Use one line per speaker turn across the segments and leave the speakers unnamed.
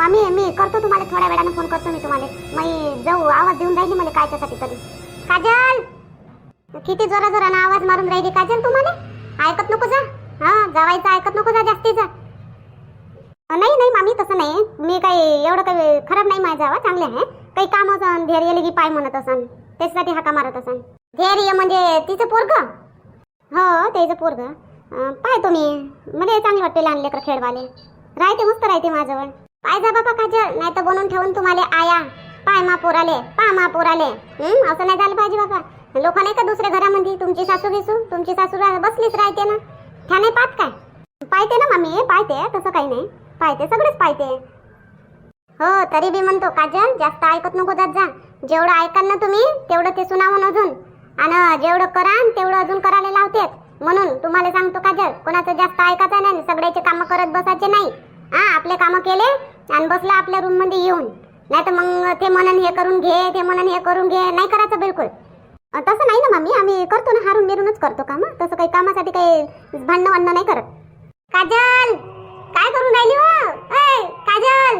मामी मी करतो तुम्हाला थोड्या वेळानं फोन करतो मी तुम्हाला. मी जाऊ आवाज देऊन राहिली मला कायच्यासाठी तरी. काजल! किती जोरा जोरानं आवाज मारून राहिली काजल तुम्हाला? ऐकत नको जा. हा जावायचं ऐकत नको जा जास्तीचा नाही नाही मामी तसं नाही. मी काही एवढं काही खराब नाही माझा आवाज चांगले आहे. काही काम असन धैर्य की पाय म्हणत असन. त्याच्यासाठी हाका मारत असन. धैर्य म्हणजे तिचं पोरग? हो त्याचं पोरग. पाय तुम्ही मला चांगले वाटते लहान लेकर खेळवाले. राहते मस्त राहते माझ्याजवळ. पाय जा बाबा काजल नाही तर बनवून ठेवून तुम्हाला आया. पाय मा पोराले पाय मा पोराले. असं नाही झालं पाहिजे बाबा. लोक नाही का दुसऱ्या घरामध्ये तुमची सासू घेसू तुमची सासू बसलीच राहते ना. त्या नाही पाहत काय? पाहते ना मामी पाहते तसं काही नाही. पाहते सगळेच पाहते हो तरी बी म्हणतो काजल जास्त ऐकत नको जात जा. जेवढं ऐकाल ना तुम्ही तेवढं ते सुनावून अजून. आणि जेवढं करान तेवढं अजून करायला लावतेत. म्हणून तुम्हाला सांगतो काजल कोणाचं जास्त ऐकायचं नाही सगळ्याचे कामं करत बसायचे नाही. हा आपले कामं केले आणि बसला आपल्या रूममध्ये येऊन. नाही तर मग ते म्हणून हे करून घे ते म्हणून हे करून घे. नाही करायचं बिलकुल. तसं नाही ना मामी. आम्ही करतो ना हारून मिरूनच करतो काम. तसं काही कामासाठी काही भांडणं वांडणं नाही करत. काजल! काय करून राहिली हो? काजल!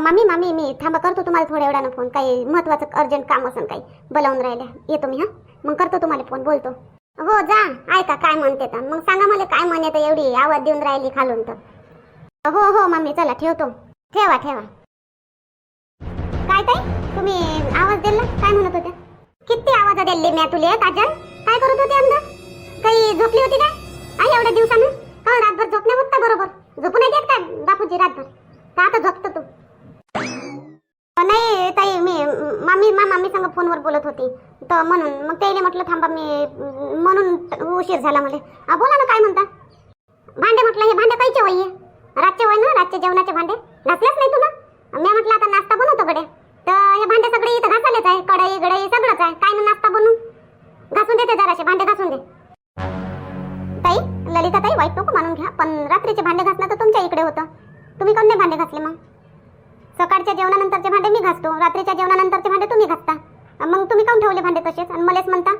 मामी मामी मी थांबा करतो तुम्हाला थोड्या वेळानं फोन काही महत्वाचं अर्जंट काम असं काही बोलावून राहिल्या. येतो मी हा? मग करतो तुम्हाला फोन बोलतो. हो जा. ऐका काय म्हणते तर. मग सांगा मला काय म्हणते एवढी आवाज देऊन राहिली खालून तर. हो हो मम्मी चला ठेवतो. ठेवा ठेवा. काय ताई? तुम्ही आवाज दिला? काय म्हणत होत्या? किती आवाज दिली मी तुले काजल? काय करत होती अंदर काही झोपली होती काय? आई एवढ्या दिवसानं? का रातभर झोपण्या होत बरोबर? झोपू नाही देत काय बापूजी रातभर? का आता झोपतो तू? नाही ताई मी मामी मा मामी संग फोनवर बोलत होती. तर म्हणून मग त्याला म्हटलं थांबा मी म्हणून उशीर झाला मला. बोला ना काय म्हणता? भांडे म्हटलं हे भांडे कायचे वय रातचे वय ना रातचे जेवणाचे भांडे? घासलेच नाही तुला? मी म्हटलं आता नाश्ता बनवतो कडे तर हे भांडे सगळे इथं घासालेच आहे. कढई गडई सगळंच आहे. काय ना नाश्ता बनवून घासून देते जराशे. भांडे घासून दे. ताई ललिता ताई वाईट नको मानून घ्या. पण रात्रीचे भांडे घासणं तर तुमच्या इकडे होतं. तुम्ही कोणते भांडे घासले मग? सकाळच्या जेवणानंतरचे भांडे मी घासतो. रात्रीच्या जेवणानंतरचे भांडे तुम्ही घासता. मग तुम्ही काऊन ठेवले भांडे तसेच? आणि मलाच म्हणता?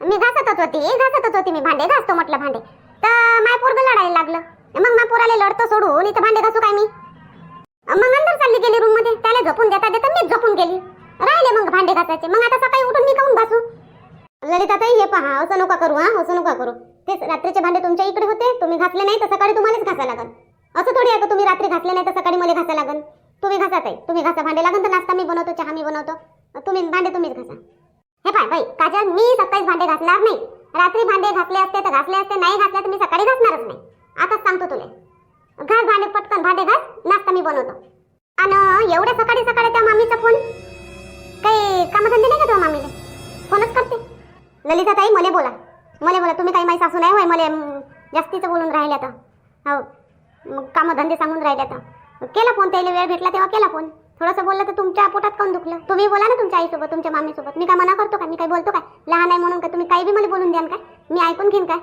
मी घासतच होती. घासतच होती मी. भांडे घासतो म्हटलं भांडे. तर माय पोरगं लढायला लागलं. मग माय पोराला लढतो सोडून इथं भांडे घासू काय मी? मग अंदर चालली गेली रूममध्ये. त्याला झोपून देता देता मीच झोपून गेली. राहिले मग भांडे घासायचे. मग आता सकाळी उठून मी काऊन बसू ललिता हे पहा असं नका करू हा असं नका करू. तेच रात्रीचे भांडे तुमच्या इकडे होते. तुम्ही घासले नाही तर सकाळी तुम्हालाच घासा लागल असं थोडी आहे का तुम्ही रात्री घासले नाही तर सकाळी मला घासा लागल तुम्ही घासा ताई. तुम्ही घासा. भांडे लागल तर नाश्ता मी बनवतो चहा मी बनवतो. तुम्ही भांडे तुम्हीच घासा. हे पाय बाई काजल मी सकाळीच भांडे घासणार नाही. रात्री भांडे घातले असते तर घासले असते नाही घातले तर मी सकाळी घासणारच नाही. आताच सांगतो तुले. घास भांडे पटकन भांडे घाल नाश्ता मी बनवतो. आणि एवढ्या सकाळी सकाळी त्या मामीचा फोन काही कामधंदे नाही का तुझ्या मामीले? फोनच करते. ललिता ताई मले बोला. मले बोला तुम्ही काही माई सासू नाही होय? मले जास्तीचं बोलून राहिले आता. हो. कामधंदे सांगून राहिले आता. केला फोन त्याला वेळ भेटला तेव्हा केला फोन थोडंसं बोललं तर तुमच्या पोटात कोण दुखलं. तुम्ही बोला ना तुमच्या आईसोबत तुमच्या मामीसोबत. मी काय मना करतो का? मी काय बोलतो काय? लहान आहे म्हणून का? तुम्ही काही बी मला बोलून द्याल काय? मी ऐकून घेईन काय?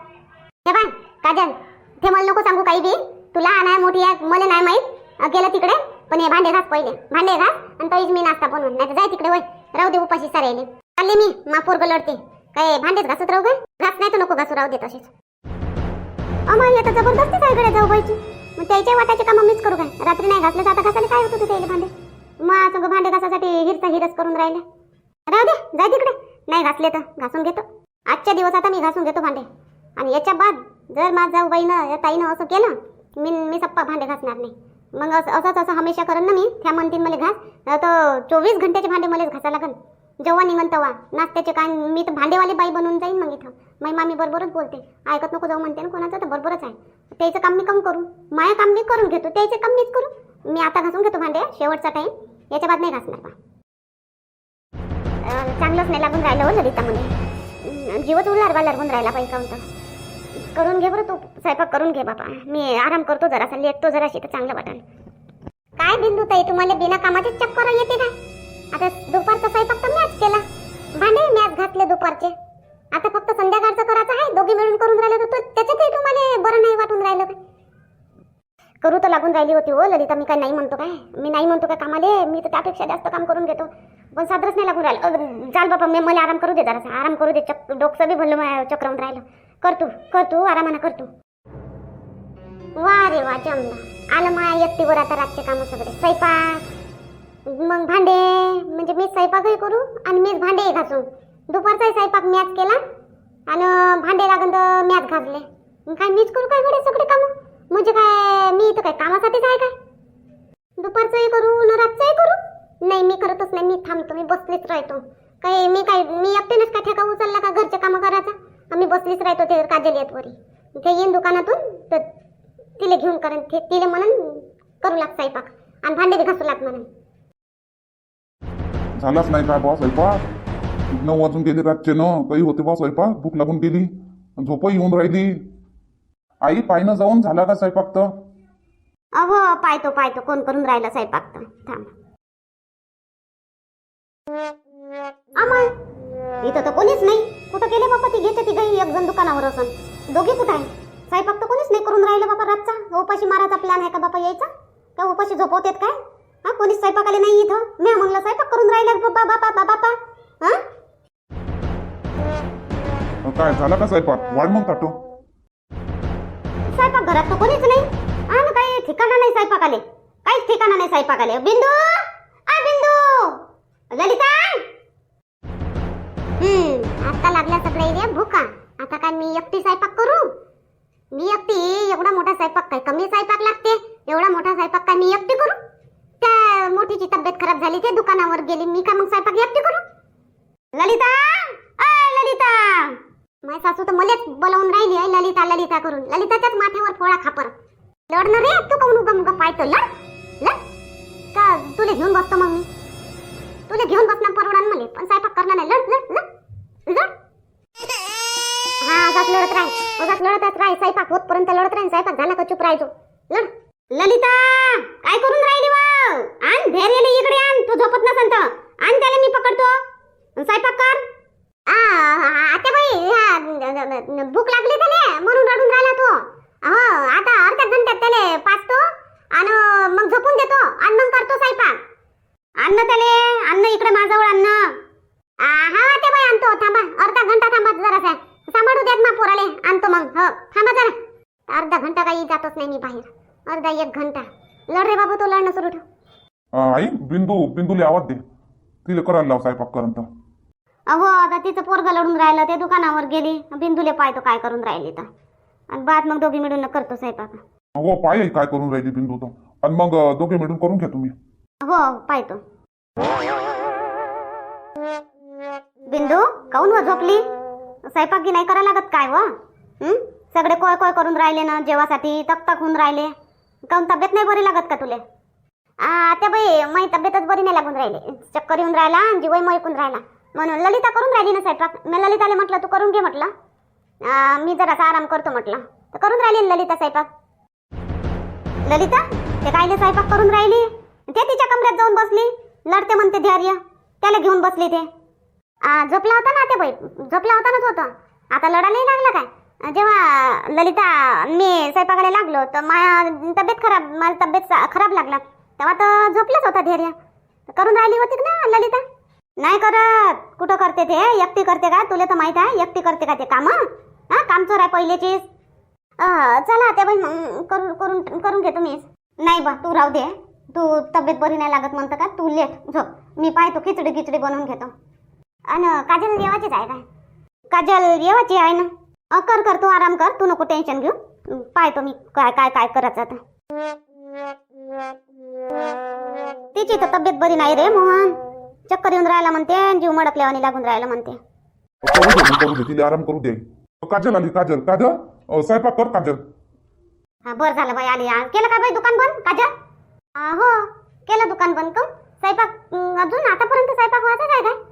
हे बाय काजल. ते मला नको सांगू काही बी. तुला लहान मोठी आहे मला नाही माहीत. गेलं तिकडे पण हे भांडे घास पहिले. भांडे घास आणि तरीच मी नाश्ता बनवून. नाही जाय तिकडे वय. राहू दे उपाशी सारायले चालले मी पोरग लढते. काय भांडेच घासत राहू काय? घास नाही तर नको घासू राहू दे तसेच. अमर हे तर जबरदस्तीच इकडे जाऊ बाईची मग त्याच्या वाटाचे कामं मीच करू काय? रात्री नाही घासलं तर आता घासायला काय होतं त्याला भांडे? मग सगळं भांडे घासासाठी हिरचा हिरच करून राहिले. राहू दे जाय तिकडे. नाही घासले तर घासून घेतो. आजच्या दिवस आता मी घासून घेतो भांडे. आणि याच्या बाद जर माझ जाऊ बाईनं या ताईनं असं केलं मी मी सप्पा भांडे घासणार नाही. मग असं असंच असं हमेशा करेन ना मी त्या म्हणतीन मला घास तर चोवीस घंट्याचे भांडे मलाच घासा लागन. जेव्हा निघन तेव्हा. नाश्त्याचे काय मी तर भांडेवाली बाई बनून जाईन मग इथं. मग मामी बरोबरच बोलते. ऐकत नको जाऊ म्हणते ना कोणाचं तर बरोबरच आहे. त्याचं काम मी कम करू. माया काम मी करून घेतो त्याचं काम मीच करू. मी आता घासून घेतो भांडे शेवटचा टाईम याच्या बाद नाही घासणार बा. चांगलंच नाही लागून राहिलं हो ललितामध्ये. अं, जीवच उलार बालार होऊन राहिला पाहिजे का तर करून घे बरं तू. स्वयंपाक करून घे बाबा मी आराम करतो जरासा लेटतो जराशी तर चांगलं वाटण काय बिंदू ताई तुम्हाला बिना कामाचे चक्कर येते का? आता दुपारचा स्वयंपाक तर मॅच केला. भांडे मॅच घातले दुपारचे. आता फक्त संध्याकाळचं करायचं आहे. दोघी मिळून करून राहिलं तर त्याच्यातही तुम्हाला बरं नाही वाटून राहिलं काय करू तर लागून राहिली होती हो ललिता. मी काय नाही म्हणतो काय? मी नाही म्हणतो काय कामाले? मी तर त्यापेक्षा जास्त काम करून घेतो. पण सादरच नाही लागून राहिलं. चाल बाबा मी मला आराम करू दे जरासा. आराम करू दे. चक डोकसं बी भरलं चक्रावून राहिलं. कर तू कर तू आरामानं करतो. वा रे वा जमला. आलं माया एकटीवर आता रातचे काम सगळे. स्वयंपाक मग भांडे म्हणजे मी स्वयंपाकही करू आणि मीच भांडेही घासू. दुपारचाही स्वयंपाक मॅच केला आणि भांडे लागून तर मॅच घासले. काय मीच करू काय घडे सगळे कामं? म्हणजे काय मी इथं काय कामासाठीच आहे काय? दुपारचंही करू न रातचंही करू? नाही मी करतच नाही. मी थांबतो मी बसलीच राहतो. काही मी काय मी एकटेनच काय ठेका उचलला का घरचे कामं करायचा? आम्ही बसलीच राहतो ते काजल येत वरी. ते येईन दुकानातून तर तिला घेऊन करेन. ते तिला म्हणून करू लाग स्वयंपाक. आणि भांडे घासू लाग म्हणून.
झालाच नाही का बा स्वयंपाक? नऊ वाजून गेले रातचे न काही होते बा स्वयंपाक? भूक लागून गेली. झोप येऊन राहिली. आई पायनं जाऊन झाला का स्वयंपाक तर?
अहो पाहतो पाहतो कोण करून राहिला स्वयंपाक तर? थांब. अमय इथं तर कोणीच नाही. कुठं गेले बापा ती घेते ती गाई एक जण दुकानावर असन. दोघे कुठं आहे? स्वयंपाक तर कोणीच नाही करून राहिलं बापा रातचा. उपाशी मारायचा प्लॅन आहे का बापा यायचा? का उपाशी झोपवतेत काय? हा कोणीच स्वयंपाक आले नाही इथं. मी म्हणलं स्वयंपाक करून राहिला बाबा बापा बापा बापा हा?
काय झाला का स्वयंपाक? वाढ मग काटो
स्वयंपाक घरात तर कोणीच नाही. हा ना काही ठिकाणा नाही स्वयंपाक आले काहीच ठिकाणा नाही स्वयंपाक आले बिंदू! राह लढतच राय स्वयंपाक होतपर्यंत लढत राहीन. स्वयंपाक झाला का चुप राहायचो? लढ. ललिता काय करून राहिली वाव आण धैर्याला इकडे आण. तू झोपत नसन तर. आण त्याला मी पकडतो. स्वयंपाक कर. आता बाई भूक लागली त्याले. म्हणून रडून राहिला तो. हो आता अर्ध्या घंट्यात त्याले पाचतो. आणि मग झोपून देतो. आणि मग करतो स्वयंपाक. अन्न त्याले अन्न इकडे माझ्याजवळ अन्न हा ते बाई आणतो. थांबा. अर्धा घंटा थांबा जरासा. सांभाळू द्यात मा पोराले. आणतो मग. हो थांबा जरा. अर्धा घंटा काही जातच नाही मी बाहेर. अर्धा एक घंटा. लढ रे बाबा तो लढणं सुरू ठेव.
आई बिंदू बिंदूला आवाज दे. तिला करायला लाव स्वयंपाक करंत
अहो आता तिचं पोरग लढून राहिलं ते दुकानावर गेली. बिंदूले पाहतो काय करून राहिली तर. आणि बाद मग दोघी मिळून करतो स्वयंपाक.
हो पाय काय करून राहिली बिंदू तर. आणि मग दोघे मिळून करून घ्या तुम्ही.
हो पाहतो बिंदू काऊन व झोपली? स्वयंपाक की नाही करा लागत काय व? सगळे कोय कोय करून राहिले ना जेवासाठी तक तक होऊन राहिले. काऊन तब्येत नाही बरी लागत का तुले? आ, बाई माझी तब्येतच बरी नाही लागून राहिली. चक्कर येऊन राहिला आणि जीवही मयकून राहिला. म्हणून ललिता करून राहिली ना स्वयंपाक? मी ललिताला म्हटलं तू करून घे म्हटलं. मी जरासा आराम करतो म्हटलं. तर करून राहिली ना ललिता स्वयंपाक? ललिता ते कायले स्वयंपाक करून राहिली? ते तिच्या कमऱ्यात जाऊन बसली. लढते म्हणते धैर्य. त्याला घेऊन बसली ते. आ, झोपला होता ना ते बाई. झोपला होता ना तो होता. आता लढायलाही लागला काय? जेव्हा ललिता मी स्वयंपाकाला लागलो तर माझ्या तब्येत खराब मला तब्येत सा- खराब लागला. तेव्हा तर झोपलाच होता धैर्य. करून राहिली होती ना ललिता? नाही करत. कुठं करते ते? एकटी करते का? तुला तर माहीत आहे एकटी करते का ते काम? हा काम चोर आहे पहिलेचीच. अं, चला त्या बाई मग करून करून करून घे तुम्ही. नाही बा तू राहू दे. तू तब्येत बरी नाही लागत म्हणतं का? तू लेट झोप. मी पाहतो खिचडी खिचडी बनवून घेतो. आणि काजल येवाचीच आहे काय? काजल येवाची आहे ना? कर कर तू आराम कर तू नको टेन्शन घेऊ. पाहतो मी काय काय काय करायचं आता. तिची तर तब्येत बरी नाही रे मोहन. चक्कर येऊन राहिला म्हणते जीव मडकल्यावानी लागून राहिला म्हणते.
करू दे मी करू दे तिला आराम करू दे. काजल आली काजल. काजल अं, स्वयंपाक कर काजल.
हा बरं झालं बाई आली. केलं का बाई दुकान बंद काजल हा, हो केलं दुकान बंद का स्वयंपाक अं, अजून आतापर्यंत स्वयंपाक व्हायचाच आहे काय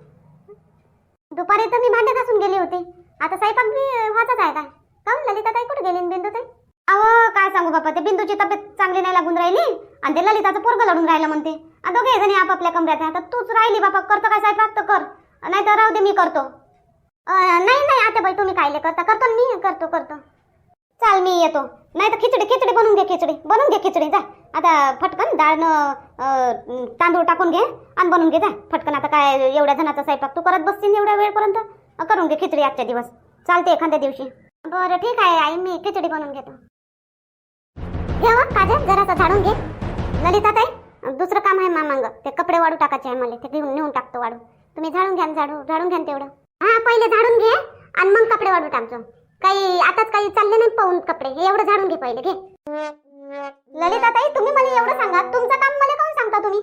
दुपारी तर मी भांडे घासून गेली होती आता स्वयंपाक बी व्हायचाच आहे काय काऊन ललिता ताई कुठे गेली बिंदू ताई अहो काय सांगू बापा ते बिंदूची तब्येत चांगली नाही लागून राहिली आणि ते ललिताचं पोरग लढून राहिलं म्हणते. आ, दोघे जणी आपापल्या कमऱ्यात आहे. आता तूच राहिली बापा. करतो काय साहेब? तर कर. नाही तर राहू दे मी करतो. नाही नाही आता बाई तुम्ही कायले करता? करतो मी. करतो करतो. चाल मी येतो. नाही तर खिचडी खिचडी बनवून घे खिचडी. बनवून घे खिचडी. जा. आता फटकन डाळनं तांदूळ टाकून घे आणि बनवून घे जा. फटकन आता काय एवढ्या जणाचा स्वयंपाक तू करत बसशील एवढ्या वेळपर्यंत? करून घे खिचडी आजच्या दिवस. चालते एखाद्या दिवशी. बरं ठीक आहे आई. मी खिचडी बनवून घेतो. घे काजल जरासा झाडून घे. ललिता ताई दुसरं काम आहे मामांग ते कपडे वाढू टाकायचे आहे मला. ते घेऊन नेऊन टाकतो वाढू तुम्ही झाडून घ्या झाडू. झाडून घ्या तेवढं. हा पहिले झाडून घे आणि मग कपडे वाढू टाकतो काही आताच काही चालले नाही पाहून कपडे. हे एवढं झाडून घे पहिले. घे. ललिता ताई तुम्ही मला एवढं सांगा. तुमचं काम मला काऊन सांगता तुम्ही?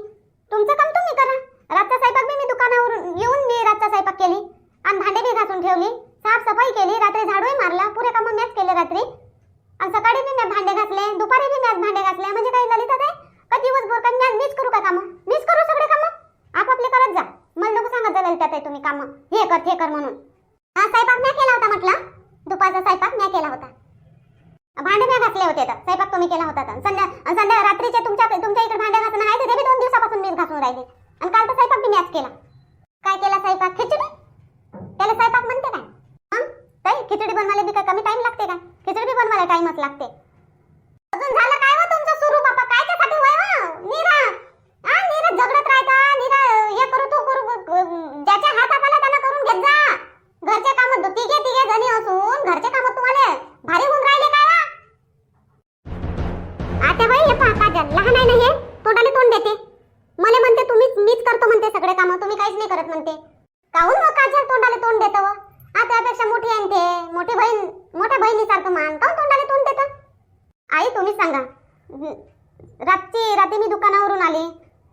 तुमचं काम तुम्ही करा. रातचा स्वयंपाक बी मी दुकानावरून येऊन मी रातचा स्वयंपाक केली आणि भांडे बी घासून ठेवली. साफसफाई केली. रात्री झाडूही मारला. पुरे कामं मॅच केले रात्री. आणि सकाळी बी मी भांडे घासले दुपारी बी मॅच भांडे घासले. म्हणजे काही ललिता ताई? का दिवसभर का मॅच मीच करू का कामं? मीच करू सगळे कामं? आपापले करत जा. मला नको सांगत जा ललिता ताई तुम्ही कामं. हे कर हे कर म्हणून. हा स्वयंपाक मी केला होता म्हटलं. दुपारचा स्वयंपाक मी केला होता. भांडे मी घातले होते तर. स्वयंपाक तुम्ही केला होता तर. संध्या संध्या रात्रीचे तुमच्या तुमच्या इकडे भांडे घासणं आहे ते बी दोन दिवसापासून मीच घासून राहिले. आणि काल तर स्वयंपाक बी मॅच केला. काय केला स्वयंपाक? खिचडी? त्याला स्वयंपाक म्हणते. खिचडी बनवायला बी काय कमी टाइम लागते काय? खिचडी बी बनवायला टाइमच लागते. अजून झालं काय हो तुमचं सुरू बाबा काय त्यासाठी होय हो? नीरा. हा नीरा झगडत राहता. नीरा हे करू तू करू ज्याच्या हातात आला त्यानं करून घेत जा. घरचे काम तिघे तिघे जणी असून घरचे काम तुम्हाला भारी होऊन राहिले काय हो? आता बाई हे पहा काजल. लहान आहे ना हे? तोंडाने तोंड देते. मला म्हणते तुम्हीच मीच करतो म्हणते सगळे काम. तुम्ही काहीच नाही करत म्हणते. काहून मग काजल तोंडाला तोंड देतं व? हा त्यापेक्षा मोठी आहे ते. मोठी बहीण मोठ्या बहिणीसारखं मान. काऊन तोंडाने तोंड देतं? आई तुम्ही सांगा. रातची रात्री मी दुकानावरून आली.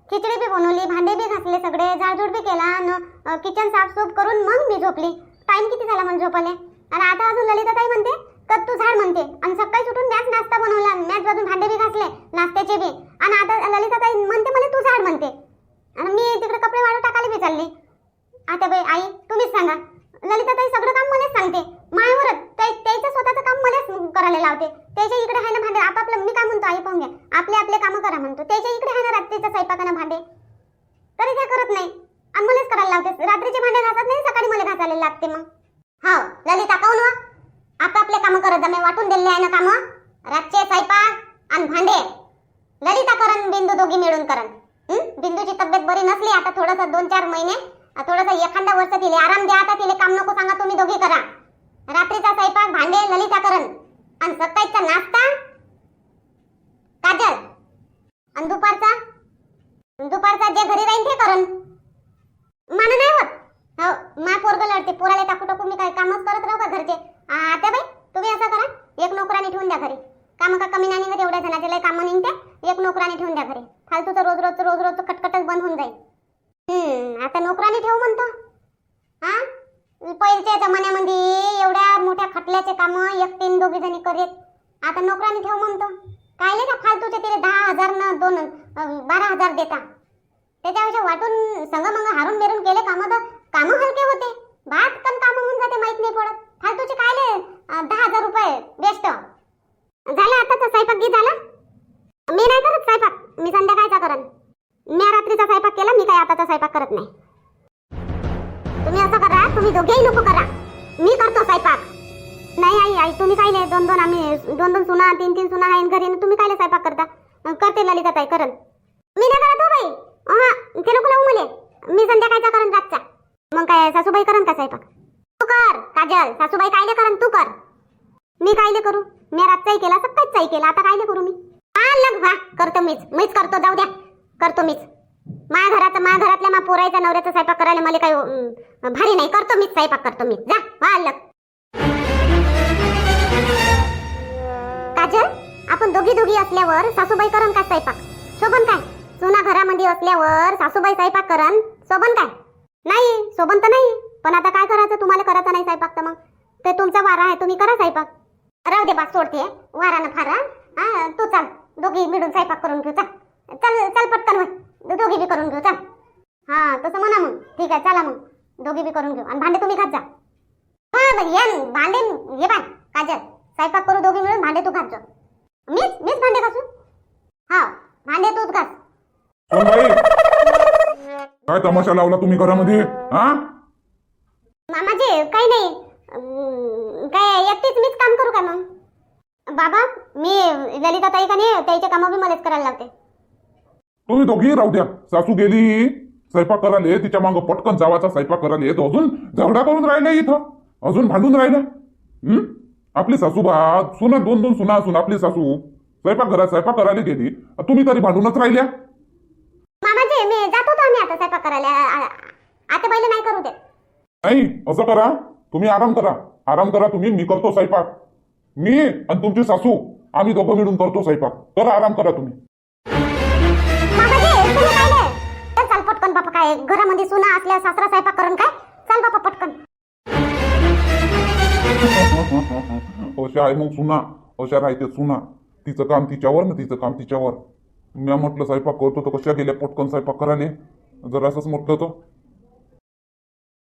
खिचडी बी बनवली भांडे बी घासले सगळे झाडझूड बी केला आणि किचन साफसूफ करून मग मी झोपली. टाइम किती झाला मला झोपाले आणि आता अजून ललिता ताई म्हणते तर तू झाड म्हणते. आणि सकाळी सुटून मॅच नाश्ता बनवला मॅच बाजून भांडे बी घासले नाश्त्याचे बी. आणि आता ललिता ताई म्हणते मला तू झाड म्हणते. आणि मी तिकडे कपडे वाळू टाकायला बी चालली. आता बाई आई तुम्हीच सांगा ललिता ताई सगळं काम मलाच सांगते मायावरच त्या- त्याचं स्वतःचं काम मलाच करायला लावते त्याच्या इकडे आहे ना भांडे आपापलं मी काय म्हणतो आई पाहून घ्या आपले आपले कामं करा म्हणतो त्याच्या इकडे आहे ना रात्रीचं स्वयंपाकानं भांडे तरी ते करत नाही आणि मलाच करायला लावते रात्रीचे भांडे घासत नाही सकाळी मला घासायला लागते मग हो ललिता काऊन वा आपापले कामं करून दिले आहे ना काम? रातचे स्वयंपाक आणि भांडे. ललिता करण बिंदू दोघी मिळून करण. बिंदूची तब्येत बरी नसली आता थोडंसं दोन चार महिने. थोडंसं एखादा वर्ष तिले आराम द्या आता तिले काम नको सांगा तुम्ही दोघी करा. रात्रीचा स्वयंपाक भांडे ललिता करण आणि सकाळचा नाश्ता. काजल. आणि दुपारचा? दुपारचा जे घरी राहील ते करण. मान नाही होत? हो मा पोरग लढते. पोराला टाकू टाकू मी काय कामच करत राहू का घरचे? आता बाई तुम्ही असं करा एक नोकराने ठेवून द्या घरी. काम का कमी नाही निघत एवढ्या जणाचे लय कामं निघते. एक नोकराने ठेवून द्या घरी. फालतूचं रोज रोज रोज रोज कटकटच बंद होऊन जाईल. आता नोकराने ठेवू म्हणतो. हा? पहिल्याच्या जमान्यामध्ये एवढ्या मोठ्या खटल्याचे काम एकटीन दोघी जणी करीत. आता नोकराने ठेवू म्हणतो. कायले का फालतूचे तिथे दहा हजार न दोन बारा हजार देता. त्याच्यापेक्षा वाटून संग मग हारून बेरून केले कामं तर कामं हलके होते. भात पण कामं होऊन जाते माहीत नाही पडत. फालतूचे कायले अं, दहा हजार रुपये बेस्ट झालं आताचा स्वयंपाक मी नाही करत स्वयंपाक. मी संध्याकाळचा करन मी रात्रीचा स्वयंपाक केला मी काय आताचा स्वयंपाक करत नाही. तुम्ही असं करा तुम्ही दोघेही नको करा. मी करतो स्वयंपाक. नाही आई आई तुम्ही काय नाही दोन दोन आम्ही दोन दोन सुना तीन तीन सुना आहे घरी तुम्ही काय स्वयंपाक करता. करते ललिता ताई करन मी नाही करत हो बाई. हा ते नको लावू मले. मी संध्याकाळचा करन रातचा. मग काय सासूबाई करन का स्वयंपाक? तू कर काजल. सासूबाई कायले करन तू कर. मी कायले करू? मी रातचाही केला सकाळचाही केला आता कायले करू मी? हा लग करतो मीच मीच करतो जाऊ द्या करतो मीच. माझ्या घराचं माझ्या घरातल्या मा पोरायचा नवऱ्याचा स्वयंपाक करायला मला काही भारी नाही करतो मीच स्वयंपाक करतो मी. जा वा लग काजल आपण दोघी दोघी असल्यावर सासूबाई करन काय स्वयंपाक? शोभन काय? सुना घरामध्ये असल्यावर सासूबाई स्वयंपाक करन शोभन काय? नाही शोभन तर नाही. पण आता काय करायचं? तुम्हाला करायचं नाही स्वयंपाक तर मग. ते तुमचा वारा आहे तुम्ही करा स्वयंपाक. राहू दे बा सोडते. वारानं फारा. हा तू चाल. दोघी मिळून स्वयंपाक करून घेऊ चाल. चल चल पटकन होय दोघी बी करून घेऊ चाल. हा तसं म्हणा मग. ठीक आहे चला मग. दोघी बी करून घेऊ. आणि भांडे तुम्ही खात जा. हा ये भांडे ये बाय. काजल स्वयंपाक करू दोघी मिळून भांडे तू खात जा. मीच मीच भांडे घासू? हा भांडे तूच घास.
काय तमाशा लावला तुम्ही घरामध्ये? हा?
मामाजी काही नाही. काय एकटीच मीच काम करू का मग? बाबा मी ललिता ताई का नाही त्याचे कामं बी मलाच करायला लावते.
तुम्ही दोघी राहू द्या. सासू गेली स्वयंपाक करायला तिच्या मागं पटकन जावाचा स्वयंपाक करायला तो अजून झगडा करून राहिला इथं. अजून भांडून राहिला. हं? आपली सासू बा सुना दोन दोन सुना असून आपली सासू स्वयंपाक घरात स्वयंपाक करायला गेली. तुम्ही तरी भांडूनच राहिल्या.
मामाजी मी जात होतो आम्ही आता स्वयंपाक करायला. आता पहिले नाही करू देत.
नाही असं करा. तुम्ही आराम करा. आराम करा तुम्ही. मी करतो स्वयंपाक. मी आणि तुमची सासू आम्ही दोघं मिळून करतो स्वयंपाक. करा आराम करा तुम्ही.
चल पटकन बापा काय घरामध्ये सुना असल्या सासरा स्वयंपाक करून काय? चाल बापा पटकन.
अशा आहे मग सुना. अशा राहते सुना. तिचं काम तिच्यावर ना तिचं काम तिच्यावर. मी म्हटलं स्वयंपाक करतो तर कशा गेल्या? पटकन स्वयंपाक करायला जर असंच म्हटलं तर